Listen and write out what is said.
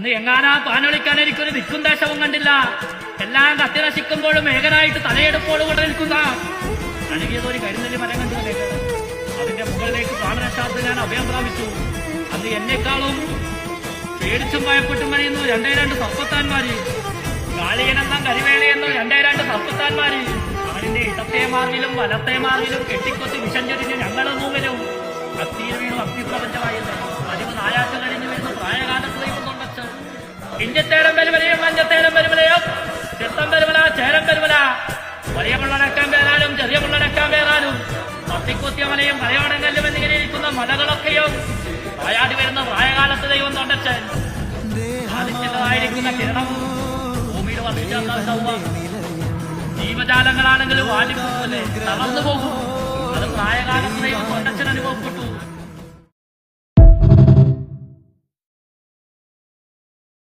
അന്ന് എങ്ങാനാ പാനൊളിക്കാൻ എനിക്കൊരു ദിക്കും ദേശവും കണ്ടില്ല. എല്ലാം കത്തി നശിക്കുമ്പോഴും ഏകനായിട്ട് തലയെടുപ്പോട് കൂടെ നിൽക്കുന്ന. അഴുകിയതൊരു കരുന്നലി മരം കണ്ടു അതിന്റെ മുകളിലേക്ക് പ്രാണരക്ഷാർത്ഥ ഞാൻ അഭയം പ്രാപിച്ചു. അന്ന് എന്നെക്കാളും പേടിച്ചും ഭയപ്പെട്ടും കഴിയുന്നു രണ്ടേ രണ്ട് സർപ്പത്താന്മാര് കാളിയനെന്നാൽ കരിവേലയെന്നോ രണ്ടേ രണ്ട് സർപ്പത്താന്മാര് അവനിന്റെ ഇടത്തെ മാർഗിലും വലത്തെ മാർഗിലും കെട്ടിക്കൊത്തി വിഷം ചൊരിഞ്ഞ് ഞങ്ങളും മൂവരും ഇഞ്ചത്തേടം പെരുമലയും മഞ്ഞത്തേടം പെരുമലയും ചെത്തം പെരുമല ചേരം പെരുമല. വലിയ മുള്ളടക്കാൻ പേരാലും ചെറിയ മുള്ളടക്കാൻ പേരാലും പത്തിക്കുത്തിയ മലയും മലയോടങ്കല്ലും എന്നിങ്ങനെ ഇരിക്കുന്ന മലകളൊക്കെയും വായാടി വരുന്ന പ്രായകാലത്ത് ദൈവം തൊണ്ടച്ചൻ. ആദിച്ചതായിരിക്കുന്ന കിരണം ഭൂമിയിൽ വർദ്ധിച്ചാൽ ജീവജാലങ്ങളാണെങ്കിലും വാടിപ്പോലെ തളർന്നു പോകും. അത് പ്രായകാലത്ത് ദൈവം തൊണ്ടച്ചൻ അനുഭവപ്പെട്ടു.